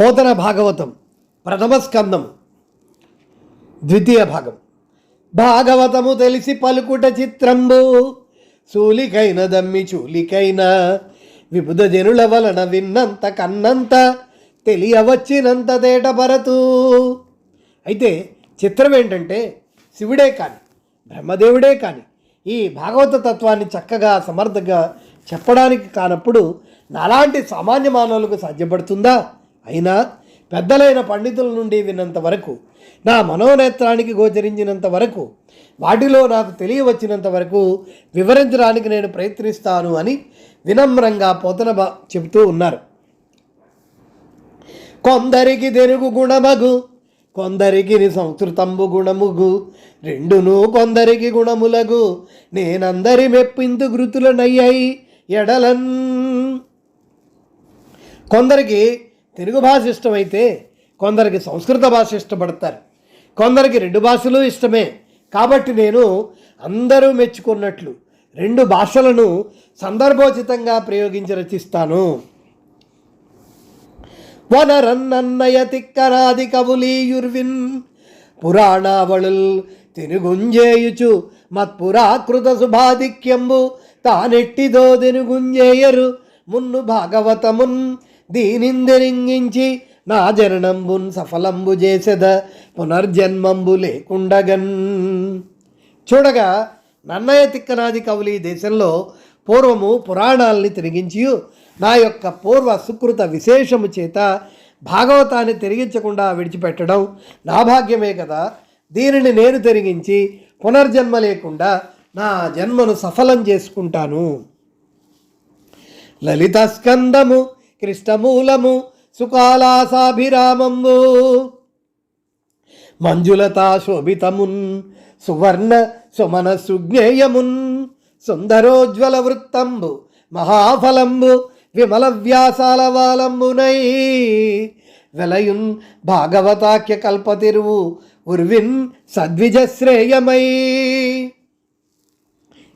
పోతన భాగవతం ప్రథమ స్కందం ద్వితీయ భాగం. భాగవతము తెలిసి పలుకుట చిత్రంబు సూలికైన దమ్మి చూలికైన విబుధ జనుల వలన విన్నంత కన్నంత తెలియవచ్చినంత తేటపరతు అయితే చిత్రం ఏంటంటే శివుడే కాని బ్రహ్మదేవుడే కాని ఈ భాగవత తత్వాన్ని చక్కగా సమర్థంగా చెప్పడానికి కానప్పుడు నాలాంటి సామాన్య మానవులకు సాధ్యపడుతుందా? అయినా పెద్దలైన పండితుల నుండి విన్నంత వరకు నా మనోనేత్రానికి గోచరించినంత వరకు వాటిలో నాకు తెలియవచ్చినంత వరకు వివరించడానికి నేను ప్రయత్నిస్తాను అని వినమ్రంగా పోతన చెబుతూ ఉన్నారు. కొందరికి తెలుగు గుణమగు కొందరికి సంస్కృతంబు గుణముగు రెండును కొందరికి గుణములగు నేనందరి మెప్పింతు గృతులనయ్యాయి ఎడలన్. కొందరికి తెలుగు భాష ఇష్టమైతే కొందరికి సంస్కృత భాష ఇష్టపడతారు. కొందరికి రెండు భాషలు ఇష్టమే. కాబట్టి నేను అందరూ మెచ్చుకున్నట్లు రెండు భాషలను సందర్భోచితంగా ప్రయోగించి రచిస్తాను. వనరన్నన్నయ తిక్కరాది కవులీయుర్విన్ పురాణావళుల్ తినుగుంజేయుచు మత్పురాకృత శుభాధిక్యంబు తానెట్టిదో తినుగుంజేయరు మున్ను భాగవతమున్ దీనిందరింగించి నా జననంబున్ సఫలంబు చేసెద పునర్జన్మంబు లేకుండగన్. చూడగా నన్నయ్య తిక్కనాది కవులు ఈ దేశంలో పూర్వము పురాణాలని తిరిగించి నా యొక్క పూర్వ సుకృత విశేషము చేత భాగవతాన్ని తిరిగించకుండా విడిచిపెట్టడం నా భాగ్యమే కదా. దీనిని నేను తిరిగించి పునర్జన్మ లేకుండా నా జన్మను సఫలం చేసుకుంటాను. లలిత స్కందము కృష్ణమూలము సుకాలాసాభిరామంబు. మంజులతా శోభితమున్ సువర్ణ సుమన సుజ్ఞేయమున్ సుందరోజ్వల వృత్తంబు మహాఫలంబు విమల వ్యాసాల వాలంబునై వెలయున్ భాగవతాఖ్య కల్పతిరువు ఉర్విన్ సద్విజశ్రేయమై.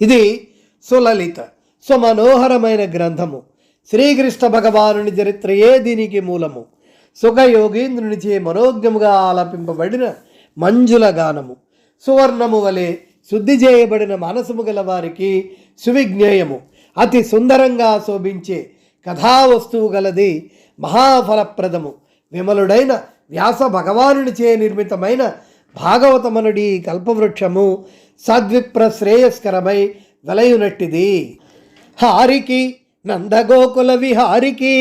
ఇది సులలిత సుమనోహరమైన గ్రంథము. శ్రీకృష్ణ భగవానుని చరిత్రయే దీనికి మూలము. సుఖయోగీంద్రునిచే మనోజ్ఞముగా ఆలపింపబడిన మంజుల గానము. సువర్ణము వలె శుద్ధి చేయబడిన మనసము గల వారికి సువిజ్ఞేయము. అతి సుందరంగా శోభించే కథావస్తువు గలది మహాఫలప్రదము. విమలుడైన వ్యాస భగవానునిచే నిర్మితమైన భాగవతమనుడి కల్పవృక్షము సద్విప్ర శ్రేయస్కరమై వెలయునట్టిది. హారికి నందగోకుల విహారికి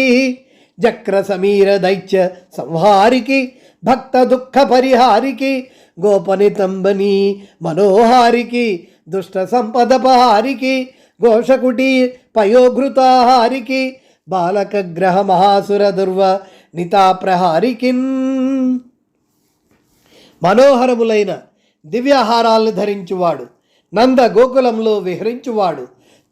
జక్ర సమీర దైత్య సంహారికి భక్త దుఃఖ పరిహారికి గోపనితంబని మనోహారికి దుష్ట సంపదపహారికి ఘోషకుటి పయోఘృతాహారికి బాలక గ్రహ మహాసుర దుర్వ నితాప్రహారికిన్. మనోహరములైన దివ్యాహారాలను ధరించువాడు నంద గోకులంలో విహరించువాడు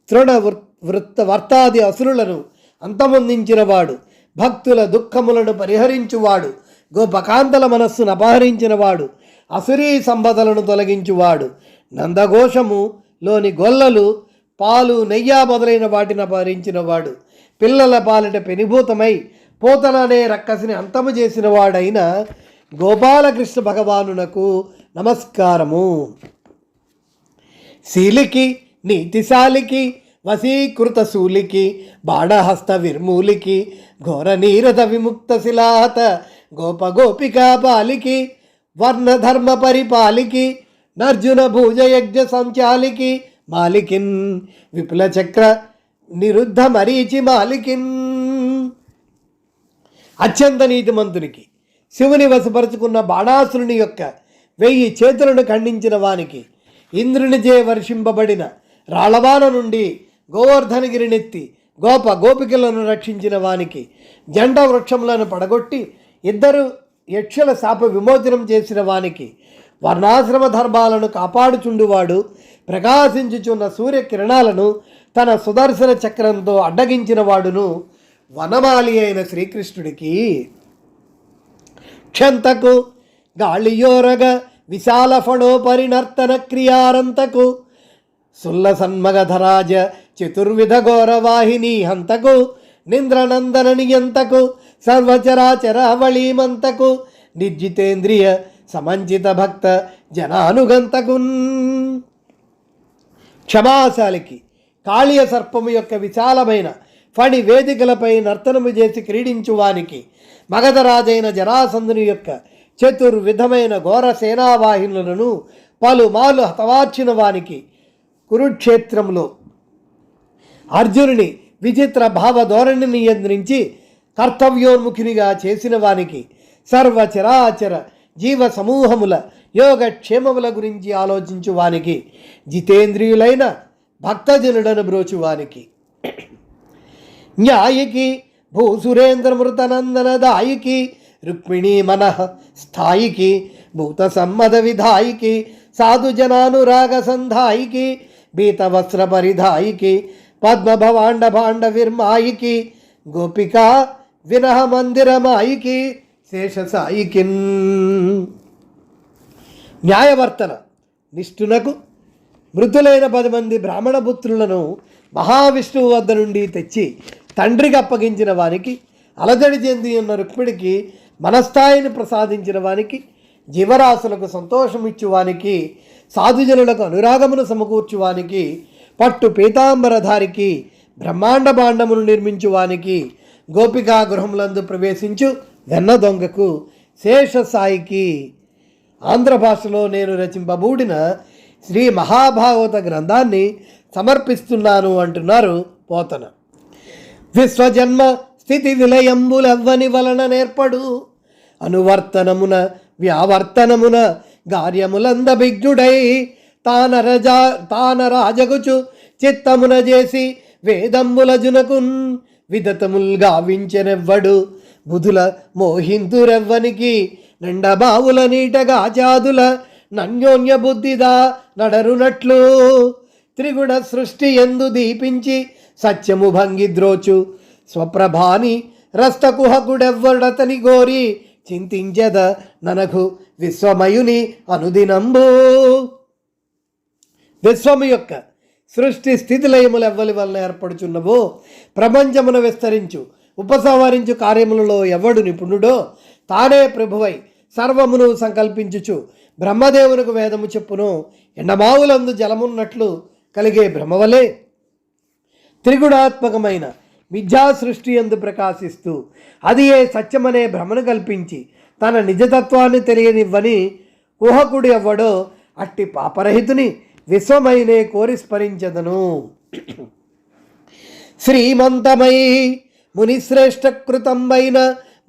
తృణ వృ- వృత్త వర్తాది అసురులను అంతమొందించినవాడు. భక్తుల దుఃఖములను పరిహరించువాడు. గోపకాంతల మనస్సును అపహరించినవాడు. అసురీ సంపదలను తొలగించువాడు. నందఘోషము లోని గొల్లలు పాలు నెయ్య మొదలైన వాటిని అపహరించినవాడు. పిల్లల పాలిట పెనిభూతమై పోతననే రక్కసిని అంతము చేసిన వాడైన గోపాలకృష్ణ భగవానునకు నమస్కారము. శీలికి నీతిశాలికి వశీకృత శూలికి బాణహస్త విర్మూలికి ఘోర నీరద విముక్త శిలాహత గోప గోపికా పాలికి వర్ణధర్మ పరిపాలికి నర్జున భూజ యజ్ఞ సంచాలికి మాలికిన్ విపుల చక్ర నిరుద్ధ మరీచి మాలికిన్. అత్యంత నీతిమంతునికి శివుని వశపరుచుకున్న బాణాసురుని యొక్క వెయ్యి చేతులను ఖండించిన వానికి ఇంద్రునిచే వర్షింపబడిన రాళవాన నుండి గోవర్ధనగిరినెత్తి గోప గోపికలను రక్షించిన వానికి జండ వృక్షములను పడగొట్టి ఇద్దరు యక్షుల శాప విమోచనం చేసిన వానికి వర్ణాశ్రమ ధర్మాలను కాపాడుచుండువాడు ప్రకాశించుచున్న సూర్యకిరణాలను తన సుదర్శన చక్రంతో అడ్డగించిన వాడును వనమాలి అయిన శ్రీకృష్ణుడికి. క్షంతకు గాళియోరగ విశాల ఫణోపరినర్తన క్రియారంతకు సుల్ల సన్మగధరాజ చతుర్విధ ఘోరవాహిని హంతకు నింద్రనందన నియంతకు సర్వచరాచరావళీమంతకు నిర్జితేంద్రియ సమంచిత భక్త జనానుగంతకున్. క్షమాశాలికి కాళీయ సర్పము యొక్క విశాలమైన ఫణి వేదికలపై నర్తనము చేసి క్రీడించువానికి మగధరాజైన జరాసంధుని యొక్క చతుర్విధమైన ఘోర సేనావాహినులను పలుమార్లు హతవార్చిన వానికి కురుక్షేత్రంలో అర్జునుని విచిత్ర భావధోరణిని నియంత్రించి కర్తవ్యోన్ముఖినిగా చేసిన వానికి సర్వచరాచర జీవ సమూహముల యోగక్షేమముల గురించి ఆలోచించు వానికి జితేంద్రియులైన భక్తజనుడను బ్రోచువానికి న్యాయికి భూసురేంద్రమృతనందన దాయికి రుక్మిణీ మనః స్థాయికి భూత సమ్మద విధాయికి సాధు జనానురాగ సంధాయికి భీతవస్త్ర పరిధాయికి పద్మభవాండ భాండ విర్మాయికి గోపిక వినహ మందిరమాయికి శేషసాయికిన్. న్యాయవర్తన. నిష్ఠునకు మృతులైన పది మంది బ్రాహ్మణ పుత్రులను మహావిష్ణువు వద్ద నుండి తెచ్చి తండ్రికి అప్పగించిన వానికి అలజడి చెంది ఉన్న రుక్మిడికి మనస్థాయిని ప్రసాదించిన వానికి జీవరాశులకు సంతోషమిచ్చువానికి సాధుజనులకు అనురాగమును సమకూర్చువానికి పట్టు పీతాంబరధారికి బ్రహ్మాండ భాండమును నిర్మించువానికి గోపికా గృహములందు ప్రవేశించు వెన్న దొంగకు శేషసాయికి ఆంధ్ర భాషలో నేను రచింపబూడిన శ్రీ మహాభాగవత గ్రంథాన్ని సమర్పిస్తున్నాను అంటున్నారు పోతన. విశ్వజన్మ స్థితి విలయంబులవ్వని వలన నేర్పడు. అనువర్తనమున వ్యావర్తనమున గార్యములంద తాన రజా తాన రాజగుచు చిత్తమున చేసి వేదంబుల జునకున్ విదతముల్ గావించెనెవ్వడు. బుధుల మోహింతురెవ్వనికి నిండబావుల నీటగా జాదుల నన్యోన్య బుద్ధిదా నడరునట్లు. త్రిగుణ సృష్టి ఎందు దీపించి సత్యము భంగి ద్రోచు. స్వప్రభాని రస్తకుహకుడెవ్వడతని గోరి చింతించద ననకు విశ్వమయుని అనుదినంబూ. విశ్వము యొక్క సృష్టి స్థితిలయములు ఎవ్వలి వలన ఏర్పడుచున్నవో ప్రపంచమును విస్తరించు ఉపసంహరించు కార్యములలో ఎవడు నిపుణుడో తానే ప్రభువై సర్వమును సంకల్పించుచు బ్రహ్మదేవునికి వేదము చెప్పును. ఎండమావులందు జలమున్నట్లు కలిగే బ్రహ్మవలే. త్రిగుణాత్మకమైన మిథ్యా సృష్టి ఎందు ప్రకాశిస్తూ అది ఏ సత్యమనే భ్రమను కల్పించి తన నిజతత్వాన్ని తెలియనివ్వని ఊహకుడు ఎవ్వడో అట్టి పాపరహితుని విశ్వమైనే కోరి స్మరించదను. శ్రీమంతమై మునిశ్రేష్ఠ కృతంబైన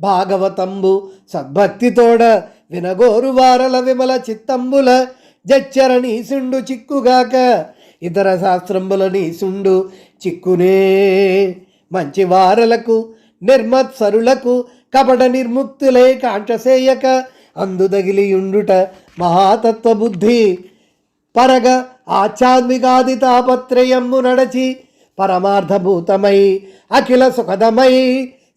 భాగవతంబు సద్భక్తితోడ వినగోరు వారల విమల చిత్తంబుల జచ్చరణీసుండు చిక్కుగాక ఇతర శాస్త్రంబుల నీసుండు చిక్కునే మంచి వారలకు నిర్మత్సరులకు కపట నిర్ముక్తులే కాంక్షసేయక అందుదగిలియుండుట మహాతత్వ బుద్ధి పరగ ఆధ్యాత్మికాది తాపత్రయము నడచి పరమార్థభూతమై అఖిల సుఖదమై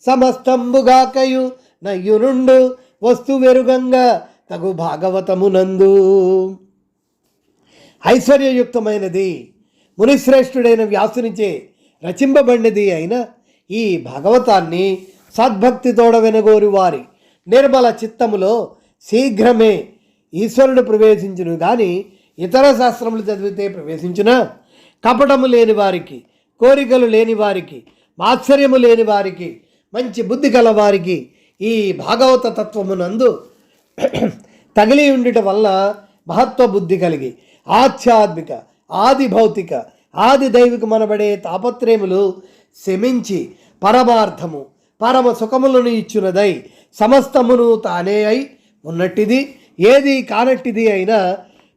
సమస్తంబుగాకయు నయ్యునుండు వస్తు వెరుగంగా తగు భాగవతమునందు. ఐశ్వర్యయుక్తమైనది మునిశ్రేష్ఠుడైన వ్యాసునిచే రచింపబడినది అయిన ఈ భాగవతాన్ని సద్భక్తితోడ వినగోరు వారి నిర్మల చిత్తములో శీఘ్రమే ఈశ్వరుడు ప్రవేశించును గాని ఇతర శాస్త్రములు చదివితే ప్రవేశించిన? కపటము లేని వారికి కోరికలు లేని వారికి మాత్సర్యము లేని వారికి మంచి బుద్ధి గల వారికి ఈ భాగవత తత్వమునందు తగిలి ఉండుట వల్ల మహత్వ బుద్ధి కలిగి ఆధ్యాత్మిక ఆది భౌతిక ఆది దైవికమనబడే తాపత్రయములు శమించి పరమార్థము పరమ సుఖములను ఇచ్చునదై సమస్తమును తానే అయి ఉన్నట్టిది. ఏది కానట్టిది అయినా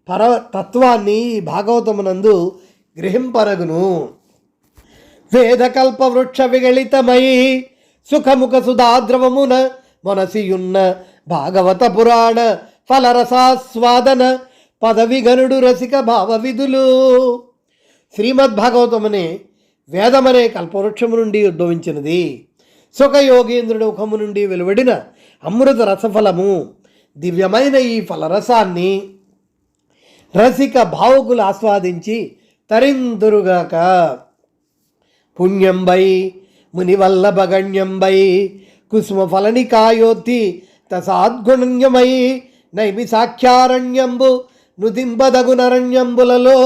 పర తత్వాన్ని ఈ భాగవతమునందు గ్రహింపరగును. వేదకల్ప వృక్ష విగళితమై సుఖముఖ సుధాద్రవమున మనసియున్న భాగవత పురాణ ఫలరసాస్వాదన పదవిగనుడు రసిక భావ విధులు శ్రీమద్భాగవతమనే వేదమనే కల్పవృక్షము నుండి ఉద్భవించినది. సుఖయోగేంద్రుడి ముఖము నుండి వెలువడిన అమృత రసఫలము దివ్యమైన ఈ ఫలరసాన్ని రసిక భావుకులు ఆస్వాదించి తరిందురుగాక. పుణ్యంబై మునివల్లభగణ్యంబై కుసుమ ఫలనికాయోత్తి తసాద్గుణ్యమై నైమి సాఖ్యారణ్యంబు నుదింబదగునరణ్యంబులలో.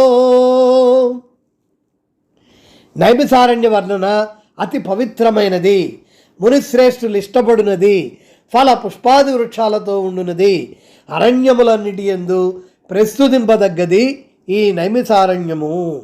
నైమిసారణ్య వర్ణన అతి పవిత్రమైనది మునిశ్రేష్ఠులు ఇష్టపడినది ఫల పుష్పాది వృక్షాలతో ఉండునది అరణ్యములన్నిటి ఎందు ప్రస్తుతింపదగ్గది ఈ నైమిసారణ్యము.